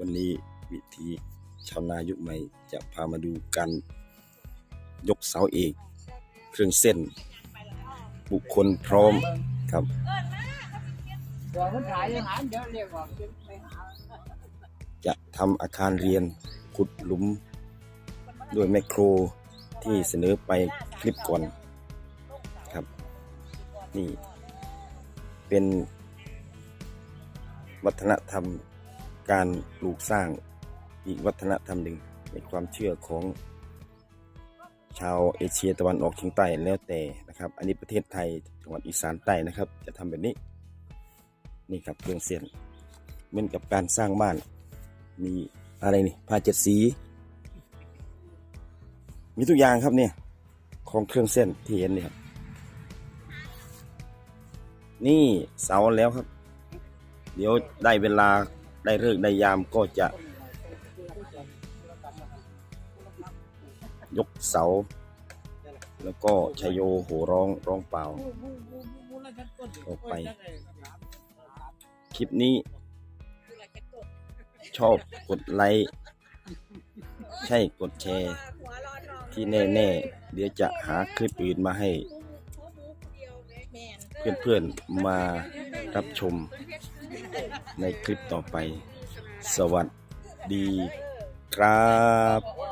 วันนี้วิธีชาวนายุคใหม่จะพามาดูการยกเสาเอก เครื่องเส้น บุคคลพร้อมครับจะทำอาคารเรียนขุดหลุม ด้วยแมคโครที่เสนอไปคลิปก่อนครับ นี่ เป็นวัฒนธรรม การปลูกสร้างอีกวัฒนธรรมหนึ่งในความเชื่อของชาวเอเชียตะวันออกเฉียงใต้แล้วแต่นะครับ อันนี้ประเทศไทยจังหวัดอีสานใต้นะครับ จะทำแบบนี้นี่ครับเครื่องเสียนเหมือนกับการสร้างบ้าน มีอะไรนี่ผ้าเจ็ดสี มีทุกอย่างครับเนี่ยของเครื่องเส้นที่เห็นนี่ครับนี่เสาแล้วครับ เดี๋ยวได้เวลา ได้เลิกษ์ได้ยามก็จะ ยกเสา แล้วก็ชยโยโหร้องร้องเปล่าออกไป คลิปนี้ ชอบกดไลค์ ใช่กดแชร์ ที่แน่ๆ เดี๋ยวจะหาคลิปอื่นมาให้ เพื่อนๆมารับชม ในคลิปต่อไป สวัสดีครับ